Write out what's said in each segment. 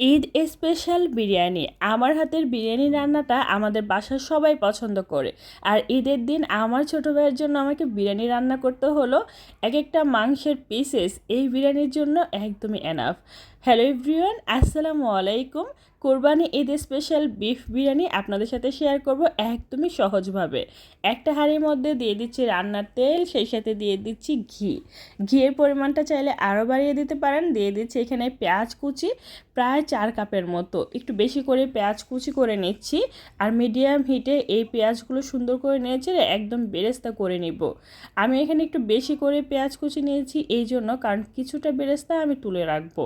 Eid special biryani. আমার হাতের বিরিয়ানি রান্নাটা আমাদের বাসার সবাই পছন্দ করে। আর ঈদের দিন আমার ছোটো ভাইয়ের জন্য আমাকে বিরিয়ানি রান্না করতে হলো। এক একটা মাংসের পিসেস এই বিরিয়ানির জন্য একদমই এনাফ হ্যালো এভরিওয়ান, আসসালামু আলাইকুম। কোরবানি ঈদ স্পেশাল বিফ বিরিয়ানি আপনাদের সাথে শেয়ার করব একদমই সহজভাবে। একটা হাঁড়ির মধ্যে দিয়ে দিচ্ছি রান্নার তেল, সেই সাথে দিয়ে দিচ্ছি ঘি। ঘিয়ের পরিমাণটা চাইলে আরও বাড়িয়ে দিতে পারেন। দিয়ে দিচ্ছি এখানে পেঁয়াজ কুচি, প্রায় চার কাপের মতো। একটু বেশি করে পেঁয়াজ কুচি করে নিচ্ছি আর মিডিয়াম হিটে এই পেঁয়াজগুলো সুন্দর করে নিয়েছে একদম বেরেস্তা করে নিব। আমি এখানে একটু বেশি করে পেঁয়াজ কুচি নিয়েছি, এই জন্য কারণ কিছুটা বেরেস্তা আমি তুলে রাখব।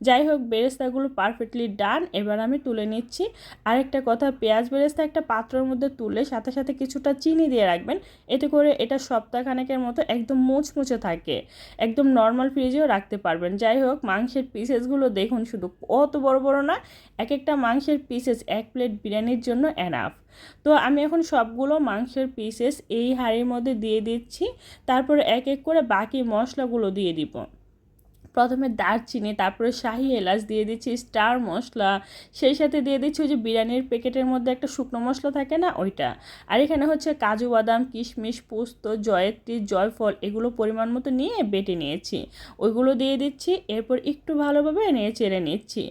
যাই হোক, বেরেস্তাগুলো পারফেক্টলি ডান এবার আমি তুলে নিচ্ছি। আরেকটা কথা, পেঁয়াজ বেরেস্তা একটা পাত্রের মধ্যে তুলে সাথে সাথে কিছুটা চিনি দিয়ে রাখবেন। এতে করে এটা সপ্তাহখানেকের মতো একদম মুচমুচে থাকে। একদম নর্মাল ফ্রিজেও রাখতে পারবেন। যাই হোক, মাংসের পিসেসগুলো দেখুন, শুধু অত বড় বড় না এক একটা মাংসের পিসেস এক প্লেট বিরিয়ানির জন্য এনাফ তো আমি এখন সবগুলো মাংসের পিসেস এই হাঁড়ির মধ্যে দিয়ে দিচ্ছি। তারপরে এক এক করে বাকি মশলাগুলো দিয়ে দিব। প্রথমে দারচিনি, তারপরে শাহি এলাচ দিয়ে দিচ্ছি স্টার মশলা। সেই সাথে দিয়ে দিচ্ছি ওই যে বিরিয়ানির প্যাকেটের মধ্যে একটা শুকনো মশলা থাকে না, ওইটা। আর এখানে হচ্ছে কাজু বাদাম, কিশমিশ, পোস্ত, জয়ত্রী, জয়ফল এগুলো পরিমাণ মতো নিয়ে বেটে নিয়েছি। ওইগুলো দিয়ে দিচ্ছি, এরপর একটু ভালোভাবে নিয়ে চেড়ে নিচ্ছি।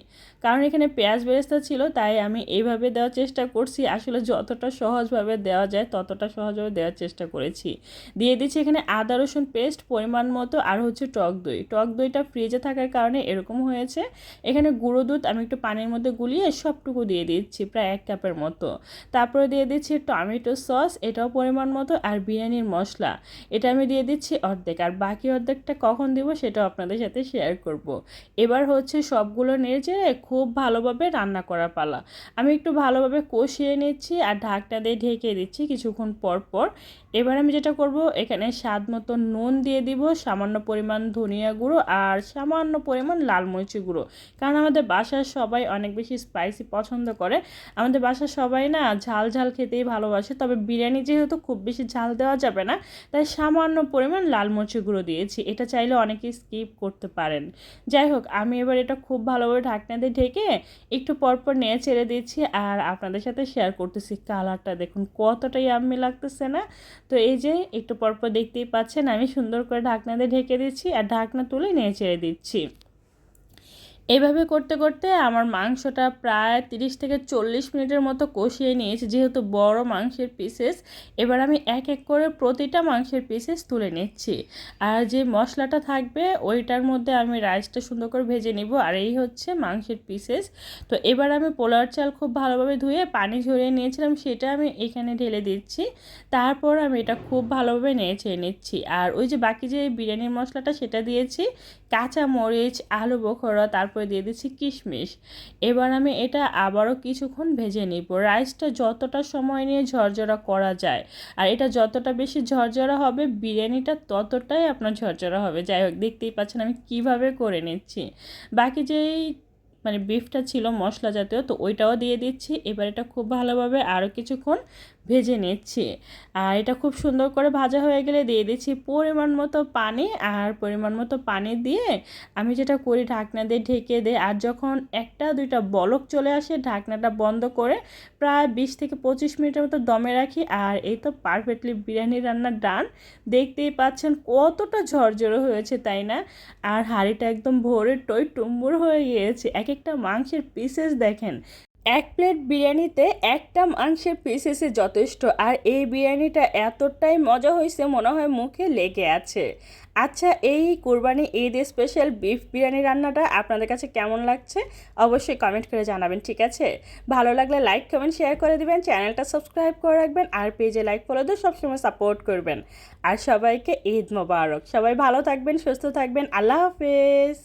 কারণ এখানে পেঁয়াজ বেরেস্তা ছিল, তাই আমি এইভাবে দেওয়ার চেষ্টা করছি। আসলে যতটা সহজভাবে দেওয়া যায়, ততটা সহজভাবে দেওয়ার চেষ্টা করেছি। দিয়ে দিচ্ছি এখানে আদা রসুন পেস্ট পরিমাণ মতো, আর হচ্ছে টক দই। টক দইটা ফ্রিজে থাকার কারণে এরকম হয়েছে। এখানে গুঁড়ো দুধ আমি একটু পানির মধ্যে গুলিয়ে সবটুকু দিয়ে দিচ্ছি, প্রায় এক কাপের মতো। তারপরে দিয়ে দিচ্ছি টমেটো সস, এটাও পরিমাণ মতো, আর বিরিয়ানির মশলা। এটা আমি দিয়ে দিচ্ছি অর্ধেক, আর বাকি অর্ধেকটা কখন দিব সেটাও আপনাদের সাথে শেয়ার করব। এবার হচ্ছে সবগুলো নেড়ে খুব ভালোভাবে রান্না করা পালা। আমি একটু ভালোভাবে কষিয়ে নিচ্ছি আর ঢাকটা দিয়ে ঢেকে দিচ্ছি কিছুক্ষণ পর পর। এবার আমি যেটা করব, এখানে স্বাদ মতো নুন দিয়ে দিব, সামান্য পরিমাণ ধনিয়া গুঁড়ো আর সামান্য পরিমাণ লাল মরিচি গুঁড়ো। কারণ আমাদের বাসার সবাই অনেক বেশি স্পাইসি পছন্দ করে। আমাদের বাসার সবাই না ঝাল ঝাল খেতেই ভালোবাসে। তবে বিরিয়ানি যেহেতু খুব বেশি ঝাল দেওয়া যাবে না, তাই সামান্য পরিমাণ লাল মরিচি গুঁড়ো দিয়েছি। এটা চাইলে অনেকেই স্কিপ করতে পারেন। যাই হোক, আমি এবার এটা খুব ভালোভাবে ঢাকনা দিয়ে ঢেকে একটু পরপর নিয়ে ছেড়ে দিচ্ছি আর আপনাদের সাথে শেয়ার করতেছি কালারটা দেখুন কতটাই আমি লাগতেছে না? তো এই যে একটু পরপর দেখতেই পাচ্ছেন, আমি সুন্দর করে ঢাকনা দিয়ে ঢেকে দিচ্ছি আর ঢাকনা তুলে নিয়ে দিচ্ছি এইভাবে করতে করতে আমার মাংসটা প্রায় তিরিশ থেকে চল্লিশ মিনিটের মতো কষিয়ে নিয়েছি। যেহেতু বড় মাংসের পিসেস এবার আমি এক এক করে প্রতিটা মাংসের পিসেস তুলে নিচ্ছি। আর যে মশলাটা থাকবে, ওইটার মধ্যে আমি রাইসটা সুন্দর করে ভেজে নিব। আর এই হচ্ছে মাংসের পিসেস তো এবার আমি পোলার চাল খুব ভালোভাবে ধুয়ে পানি ঝরিয়ে নিয়েছিলাম, সেটা আমি এখানে ঢেলে দিচ্ছি। তারপর আমি এটা খুব ভালোভাবে নেড়ে নিচ্ছি। আর ওই যে বাকি যে বিরিয়ানির মশলাটা, সেটা দিয়েছি। কাঁচা মরিচ আলু বোখরা তারপর করে দিয়ে দিচ্ছি কিশমিশ। এবার আমি এটা আবারও কিছুক্ষণ ভেজে নিব। রাইসটা যতটা সময় নিয়ে ঝরঝরা করা যায়, আর এটা যতটা বেশি ঝরঝরা হবে, বিরিয়ানিটা ততটাই আপনার ঝরঝরা হবে। যাই হোক, দেখতেই পাচ্ছেন আমি কীভাবে করে নিচ্ছি। বাকি যেই মানে বিফটা ছিল মশলা জাতীয়, তো ওইটাও দিয়ে দিচ্ছি। এবার এটা খুব ভালোভাবে আরও কিছুক্ষণ ভেজে নিচ্ছি। আর এটা খুব সুন্দর করে ভাজা হয়ে গেলে দিয়ে দিচ্ছি পরিমাণ মতো পানি। আর পরিমাণ মতো পানি দিয়ে আমি যেটা করি ঢাকনা দিয়ে ঢেকে দিই। আর যখন একটা দুইটা বলক চলে আসে, ঢাকনাটা বন্ধ করে প্রায় বিশ থেকে পঁচিশ মিনিটের মতো দমে রাখি। আর এই তো পারফেক্টলি বিরিয়ানি রান্নার ডান। দেখতেই পাচ্ছেন কতটা ঝরঝরে হয়েছে, তাই না? আর হাঁড়িটা একদম ভোরে টই টুম্বুর হয়ে গিয়েছে। এক একটা মাংসের পিসেস দেখেন। এক প্লেট বিরিয়ানিতে একটা মাংসের পিস এসে যথেষ্ট, আর এই বিরিয়ানিটা এতটাই মজা হয়েছে মনে হয় মুখে লেগে আছে। আচ্ছা এই কোরবানি ঈদ স্পেশাল বিফ বিরিয়ানি রান্নাটা আপনাদের কাছে কেমন লাগছে? অবশ্যই কমেন্ট করে জানাবেন, ঠিক আছে? ভালো লাগলে লাইক কমেন্ট শেয়ার করে দিবেন, চ্যানেলটা সাবস্ক্রাইব করে রাখবেন, আর পেজে লাইক ফলো দিয়ে সবসময় সাপোর্ট করবেন। আর সবাইকে ঈদ মোবারক। সবাই ভালো থাকবেন, সুস্থ থাকবেন, আল্লাহ হাফেজ!